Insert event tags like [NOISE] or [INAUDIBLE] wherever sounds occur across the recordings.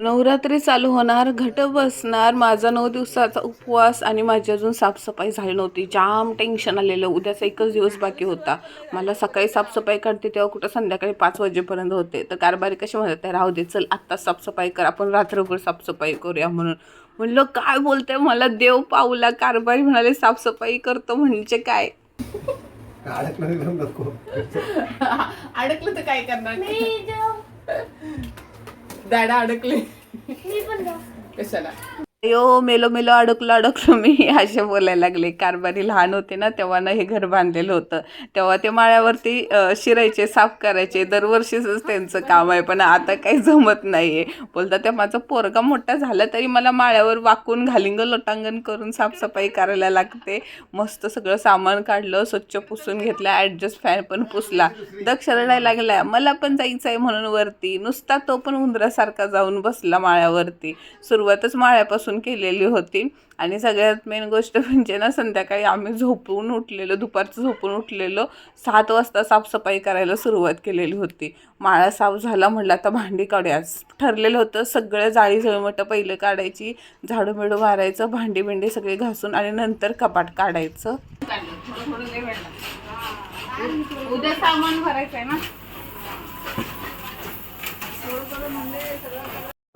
नवरात्री चालू होणार घट बसणार. माझा नऊ दिवसाचा उपवास आणि माझी अजून साफसफाई झाली नव्हती. जाम टेन्शन आलेलं. उद्याचा एकच दिवस बाकी होता. मला सकाळी साफसफाई करते तेव्हा कुठं संध्याकाळी पाच वाजेपर्यंत होते. तर कारभारी कसे म्हणत आहे राहू दे चल आत्ताच साफसफाई कर. आपण रात्रभर साफसफाई करूया म्हणून. म्हणलं काय बोलते? मला देव पावला. कारभारी म्हणाले साफसफाई करतो म्हणजे काय? अडकलं तर काय करणार? [LAUGHS] [LAUGHS] दाडा अडकले. कशाला? अयो मेलो मेलो अडकलो अडकलो. मी असे बोलायला लागले. कारभारी लहान होते ना तेव्हा ना हे घर बांधलेलं होतं. तेव्हा ते माळ्यावरती शिरायचे साफ करायचे. दरवर्षीच त्यांचं काम आहे पण आता काही जमत नाही आहे बोलता ते माझा पोरगा मोठा झाला तरी मला माळ्यावर वाकून घालिंग लोटांगण करून साफसफाई करायला लागते. मस्त सगळं सामान काढलं स्वच्छ पुसून घेतलं ॲडजस्ट फॅन पण पुसला. दक्ष रडायला लागला मला पण जायचं आहे म्हणून वरती. नुसता तो पण उंदरासारखा जाऊन बसला माळ्यावरती. सुरुवातच माळ्यापासून केलेली होती. आणि सगळ्यात मेन गोष्ट म्हणजे ना संध्याकाळी आम्ही झोपून उठलेलो दुपारचं झोपून उठलेलो सात वाजता साफसफाई करायला सुरुवात केलेली होती. माळा साफ झाला म्हटलं आता भांडी काढूया. ठरलेलं होतं सगळं जाळी जळमटं पहिलं काढायची झाडू मिडू मारायचं भांडी बिंडी सगळे घासून आणि नंतर कपाट काढायचं. उद्या सामान भरायचं आहे ना?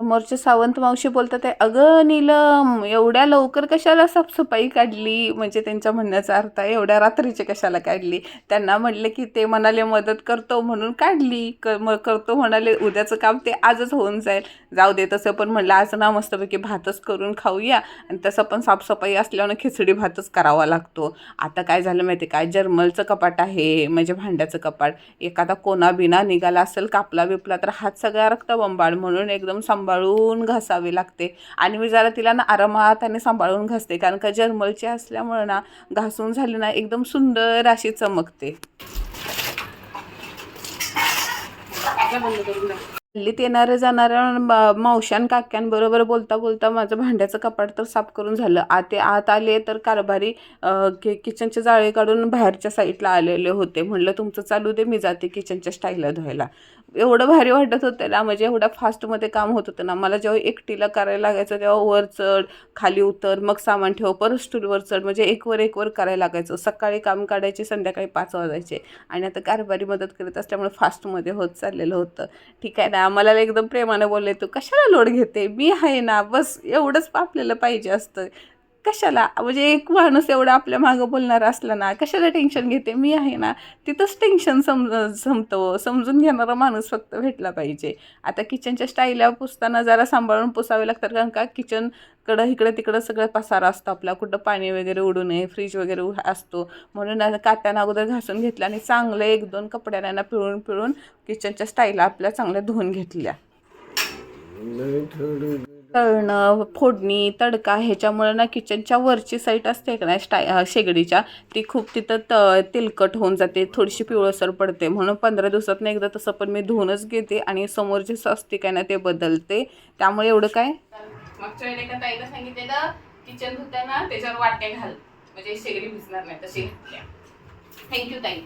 समोरचे सावंत मावशी बोलतात आहे अगं नीलम एवढ्या लवकर कशाला साफसफाई काढली? म्हणजे त्यांच्या म्हणण्याचा अर्थ आहे एवढ्या रात्रीचे कशाला काढली? त्यांना म्हणले की ते म्हणाले मदत करतो म्हणून काढली. क म करतो म्हणाले उद्याचं काम ते आजच होऊन जाईल. जाऊ दे तसं पण म्हणलं आज ना मस्तपैकी भातच करून खाऊया. आणि तसं पण साफसफाई असल्यानं खिचडी भातच करावा लागतो. आता काय झालं माहिती आहे काय जर्मलचं कपाट आहे म्हणजे भांड्याचं कपाट. एखादा कोणाबिना निघाला असेल कापला बिपला तर हात सगळा रक्तबंबाळ म्हणून एकदम सांभाळ सांभाळून घासावे लागते. आणि मी जरा तिला ना आरामात आणि सांभाळून घासते. कारण का जर्मलची असल्यामुळे ना घासून झाली ना एकदम सुंदर अशी चमकते. हल्लीत येणाऱ्या जाणाऱ्या मा- मावशान काक्यांबरोबर बोलता बोलता माझं भांड्याचं कपाट तर साफ करून झालं. आते आत आले तर कारभारी कि किचनचे जाळे काढून बाहेरच्या साईडला आलेले होते. म्हणलं तुमचं चालू दे मी जाते किचनच्या स्टाईलला धुवायला. एवढं भारी वाटत होतं ना म्हणजे एवढ्या फास्टमध्ये काम होत होतं ना. मला जेव्हा एकटीला करायला लागायचं तेव्हा वर चढ खाली उतर मग सामान ठेव परत स्टूलवर चढ म्हणजे एकवर एकवर एक वर करायला लागायचं. सकाळी काम काढायचे संध्याकाळी पाच वाजायचे. आणि आता कारभारी मदत करत असल्यामुळे फास्टमध्ये होत चाललेलं होतं. ठीक आहे ना मला एकदम प्रेमाने बोलले तू कशाला लोड घेते? मी आहे ना बस एवढंच आपल्याला पाहिजे असतं. कशाला? म्हणजे एक माणूस एवढा आपल्या मागं बोलणारा असला ना कशाला टेन्शन घेते? मी आहे ना तिथंच टेन्शन सम संपतं. समजून घेणारा माणूस फक्त भेटला पाहिजे. आता किचनच्या स्टाईलला पुसताना जरा सांभाळून पुसावे लागतात. कारण का? किचनकडं इकडं तिकडं सगळं पसारा असतो आपला. कुठं पाणी वगैरे उडू नये फ्रीज वगैरे उ- असतो. म्हणून कात्यानं अगोदर घासून घेतलं आणि चांगलं एक दोन कपड्यांना पिळून पिळून किचनच्या स्टाईलला आपल्या चांगल्या धुवून घेतल्या. तळणं फोडणी तडका ह्याच्यामुळे ना किचनच्या वरची साईट असते का नाही स्टाय शेगडीच्या ती खूप तिथं त तेलकट होऊन जाते थोडीशी पिवळसर पडते. म्हणून पंधरा दिवसातनं एकदा तसं पण मी धुवूनच घेते आणि समोरचे असते काय ना ते बदलते. त्यामुळे एवढं काय? मागच्या वेळेला एका ताईला सांगितलेलं किचन धुताना त्याच्यावर वाट्या घाल. म्हणजे शेगडी भिजणार नाही तशी थँक्यू ताई.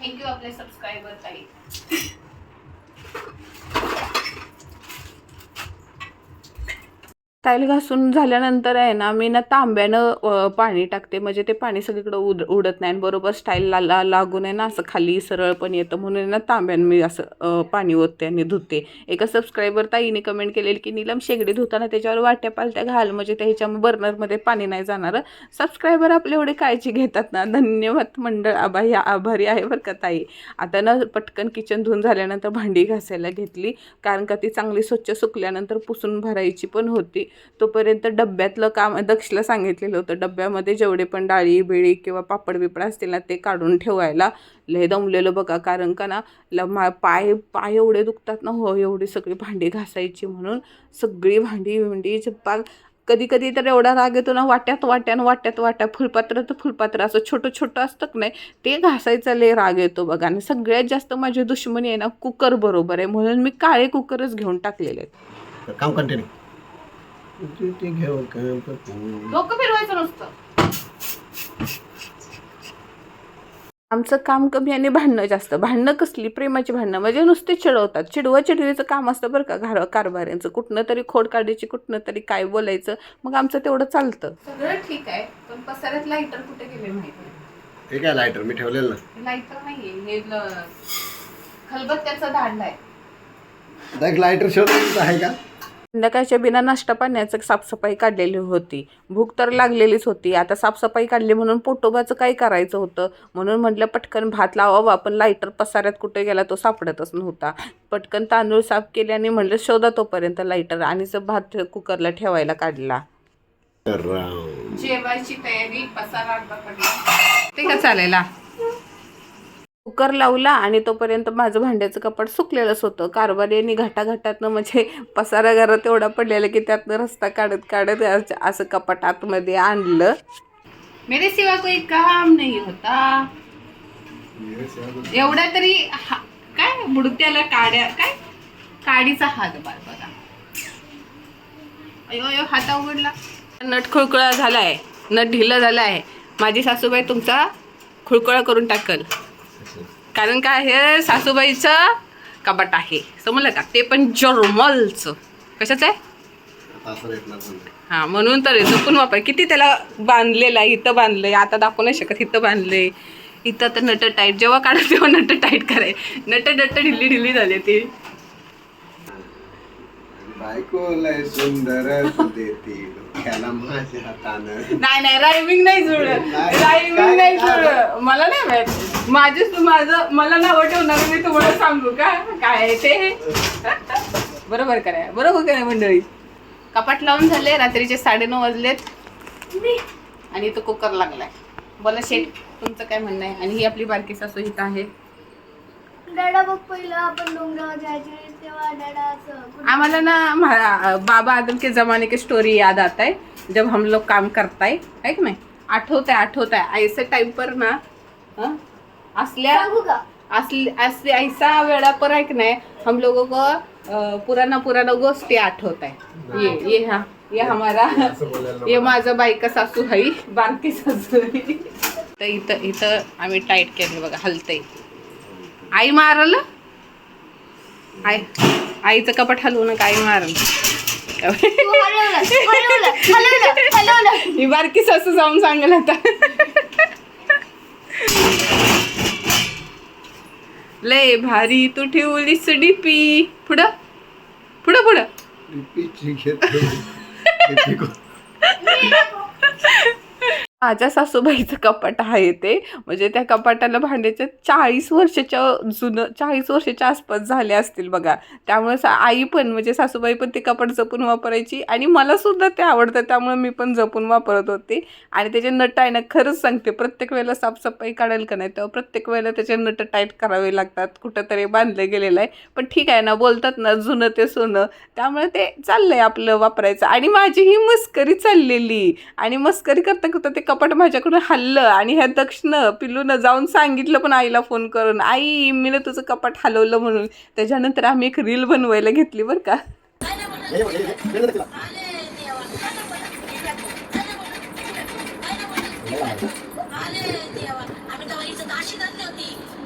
थँक्यू आपले सबस्क्रायबर ताई. ताईल घासून झाल्यानंतर आहे ना मी ना तांब्यानं पाणी टाकते. म्हणजे ते पाणी सगळीकडं उड उडत नाही. आणि बरोबर स्टाईलला ला लागून आहे ना असं खाली सरळ पण येतं. म्हणून ना तांब्यानं मी असं पाणी ओतते आणि धुते. एका सबस्क्रायबर ताईने कमेंट केलेली की नीलम शेगडी धुताना त्याच्यावर वाट्या पालत्या घाल. म्हणजे त्याच्या बर्नरमध्ये पाणी नाही जाणार. सबस्क्रायबर आपले एवढे काळजी घेतात ना. धन्यवाद मंडळ. आभा या आभारी आहे बरं का ताई. आता ना पटकन किचन धुवून झाल्यानंतर भांडी घासायला घेतली. कारण का ती चांगली स्वच्छ सुकल्यानंतर पुसून भरायची पण होती. तोपर्यंत डब्यातलं काम दक्षला सांगितलेलं होतं. डब्यामध्ये जेवढे पण डाळी बिळी किंवा पापड बिपड असतील ना ते काढून ठेवायला. लय दमलेलं बघा कारण का ना ल मा पाय पाय एवढे दुखतात ना हो एवढी सगळी भांडी घासायची म्हणून. सगळी भांडी भिंडी चप्पा कधी कधी तर एवढा राग येतो ना वाट्यात वाट्यानं वाट्यात वाट्या फुलपात्र तर फुलपात्र असं छोटं छोटं असतं का नाही ते घासायचा लय राग येतो बघा. आणि सगळ्यात जास्त माझी दुश्मनी आहे ना कुकर बरोबर आहे. म्हणून मी काळे कुकरच घेऊन टाकलेले आहेत. काम कंटिन्यू ते घेऊ काम डोकं फिरवायचं नसतं. आमचं काम कमी आणि भांडणं जास्त. भांडणं कसली? प्रेमाची भांडणं. म्हणजे नुसते चिडवतात. चिडवा चिडवीचं काम असतं बरं का घार कारभाऱ्यांचं. कुठनं तरी खोड काढायची कुठनं तरी काय बोलायचं. मग आमचं तेवढं चालतं. सगळं ठीक आहे. पण पसाऱ्यात लाईटर कुठे गेले माहिती हे काय लायटर मी ठेवलेलं ना. लाईटर नाहीये. हे खलबत्त्याचं दांड आहे. लायटर शोधायचं आहे का? संध्याकाळच्या बिना नाश्ता पाण्याचं साफसफाई काढलेली होती. भूक तर लागलेलीच होती. आता साफसफाई काढली म्हणून पोटोबाचं काय करायचं होतं? म्हणून म्हटलं पटकन भात लावावा. पण लाईटर पसाऱ्यात कुठे गेला तो सापडतच नव्हता. पटकन तांदूळ साफ केले आणि म्हणलं शोधा तोपर्यंत लाईटर आणि तो भात कुकरला ठेवायला काढला. जेवायची तयारी पसारा ते का चालेला कुकर लावला आणि तोपर्यंत माझं भांड्याचं कपाट सुकलेलंच होतं. कारभारीने घाटाघाटातनं म्हणजे पसारा घरात एवढा पडलेला की त्यातनं रस्ता काढत काढत अस- कपाट आतमध्ये आणलं. मेरे सिवा कोई काम नाही होता. एवढा तरी काय बुडत्याला काड्या काय? काडीचा हात बार बघा. अयो अयो हाता उघडला. नट खुळकुळा झालाय. नट ढिला झाला आहे माझी सासूबाई तुमचा खुळकुळा करून टाकल. कारण काय हे सासूबाईचं कपाट आहे. समजलं का? ते पण जर्मलचं. कशाचं आहे? हा हां म्हणून तर जपून वापर. किती त्याला बांधलेलं आहे? इथं बांधलंय. आता दाखवू नाही शकत. इथं बांधलंय. इथं तर नट टाईट जेव्हा काढत तेव्हा नट टाईट कराय. नट नट ढिल्ली ढिल्ली झाली ती. बायको लय सुंदर डोक्याला माझ्या हातानं नाही नाही रायमिंग नाही जुळत नाही. रायमिंग नाही जुळत मला नाही माहीत. माझेच माझं मला नावं ठेवणार मी तुम्हाला सांगू का? काय आहे ते? बरोबर करा बरोबर करा मंडळी? कपाट लावून झाले रात्रीचे साडेनऊ वाजलेत. आणि तो कुकर लागलाय. बोला शेठ तुमचं काय म्हणणं आहे? आणि ही आपली बारकी सासू इथं आहे. डॅडा बघ पहिलं आपण डोंगरावर जायचे. तेव्हा डॅडा असं कुठं- आम्हाला ना बाबा आदम के जमाने की स्टोरी याद आता है जब हम लोग काम करता है है कि नहीं? आठवत है आठवत है ऐसे टाइम पर ना हं? असल्या सांगू का? असली असली ऐसा वेळा पर है कि नहीं हम लोगों को अ, पुराना पुराना गोष्टी आठवत आहे ये ये हा ये हमारा असं बोलायला ये. माझं बायका सासू हई बारकी सासू हई तर इथं इथं आम्ही टाईट केलं बघा हलतंय. आई मारल? आई आईचं कपाट हलवू नका आई मारल. हलवलं ही बारकी सासू जाऊन सांगेल आता. लय भारी तू ठेवलीस डीपी. पुढं? पुढं पुढं. पिको. माझ्या सासूबाईचं कपाट आहे ते. म्हणजे त्या कपाटाला भांड्याच्या चाळीस वर्षाच्या जुनं चाळीस वर्षाच्या आसपास झाले असतील बघा. त्यामुळे सा आई पण म्हणजे सासूबाई पण ते कपाट जपून वापरायची आणि मलासुद्धा ते आवडतं त्यामुळे मी पण जपून वापरत होते. आणि त्याचे नट आहे ना खरंच सांगते प्रत्येक वेळेला साफसफाई काढायला का नाही तेव्हा प्रत्येक वेळेला त्याचे नट टाईट करावे लागतात कुठंतरी बांधलं गेलेलं आहे. पण ठीक आहे ना बोलतात ना जुनं ते सोनं. त्यामुळे ते चाललं आहे आपलं वापरायचं. आणि माझी ही मस्करी चाललेली. आणि मस्करी करता करता ते कपाट माझ्याकडून हल्लं आणि ह्या दक्षिण पिल्लूनं जाऊन सांगितलं पण आईला फोन करून आई मी तुझं कपाट हलवलं म्हणून. त्याच्यानंतर आम्ही एक रील बनवायला घेतली बरं का.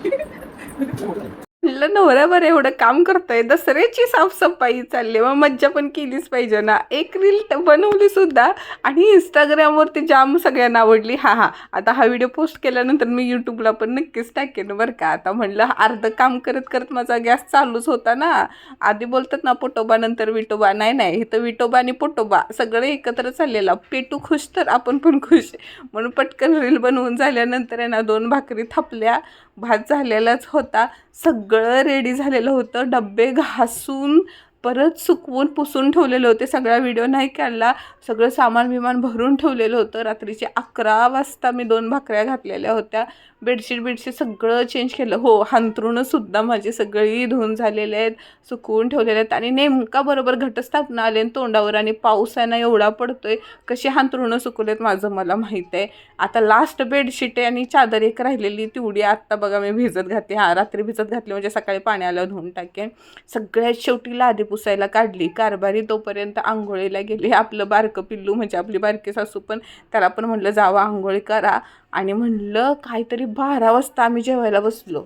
[LAUGHS] म्हणलं नवऱ्यावर बरं एवढं काम करताय दसऱ्याची साफसफाई चालली मग मज्जा पण केलीच पाहिजे ना. एक रील बनवली सुद्धा आणि इंस्टाग्रामवरती जाम सगळ्यांना आवडली. हा हा. आता हा व्हिडिओ पोस्ट केल्यानंतर मी यूट्यूबला पण नक्कीच टाकेन बरं का. आता म्हणलं अर्धं काम करत करत माझा गॅस चालूच होता ना. आधी बोलतात ना पोटोबा नंतर विटोबा. नाही नाही. इथं विटोबा आणि पोटोबा. सगळे एकत्र चाललेला. पेटू खुश तर आपण पण खुश. म्हणून पटकन रील बनवून झाल्यानंतर आहे ना दोन भाकरी थापल्या. भात झालेलाच होता. सगळं रेडी झालेलं होतं. डब्बे घासून परत सुकवून पुसून ठेवलेलं होते सगळा व्हिडिओ. नाही काढला सगळं सामान विमान भरून ठेवलेलं होतं. रात्रीचे अकरा वाजता मी दोन भाकऱ्या घातलेल्या होत्या. बेडशीट बेडशीट सगळं चेंज केलं. हो हांतरुणंसुद्धा माझी सगळी धुवून झालेले आहेत सुकवून ठेवलेले आहेत आणि नेमका बरोबर घटस्थापना आले आणि तोंडावर आणि पाऊस आहे ना एवढा पडतोय कशी हांतरुणं सुकवलेत माझं मला माहीत आहे. आता लास्ट बेडशीट आहे आणि चादर एक राहिलेली तेवढी आत्ता बघा मी भिजत घातली. हां रात्री भिजत घातली म्हणजे सकाळी पाणी धुवून टाकेन. सगळ्यात शेवटी लादी पुसायला काढली. कारभारी तोपर्यंत आंघोळीला गेली. आपलं बारकं पिल्लू म्हणजे आपली बारकी सासू पण त्याला पण म्हटलं जावा आंघोळी करा. आणि म्हणलं काहीतरी बारा वाजता आम्ही जेवायला बसलो.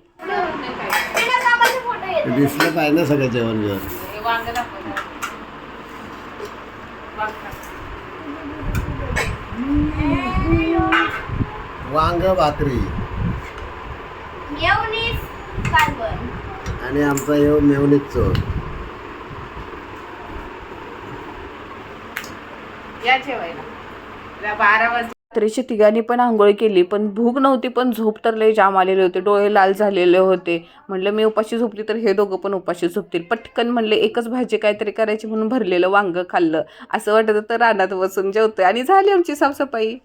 दिसलं पाहिजे ना सगळं जेवण जेवण वांग भाकरी. आणि आमचा येऊ मेवणीत चोर. रात्रीची तिघांनी पण आंघोळ केली पण भूक नव्हती पण झोप तर लय जाम आलेले होते. डोळे लाल झालेले होते. म्हणलं मी उपाशी झोपली तर हे दोघं पण उपाशी झोपतील. पटकन म्हणले एकच भाजी काहीतरी करायची म्हणून भरलेलं वांगं खाल्लं. असं वाटत तर रानात बसून जेवतोय. आणि झाली आमची साफसफाई.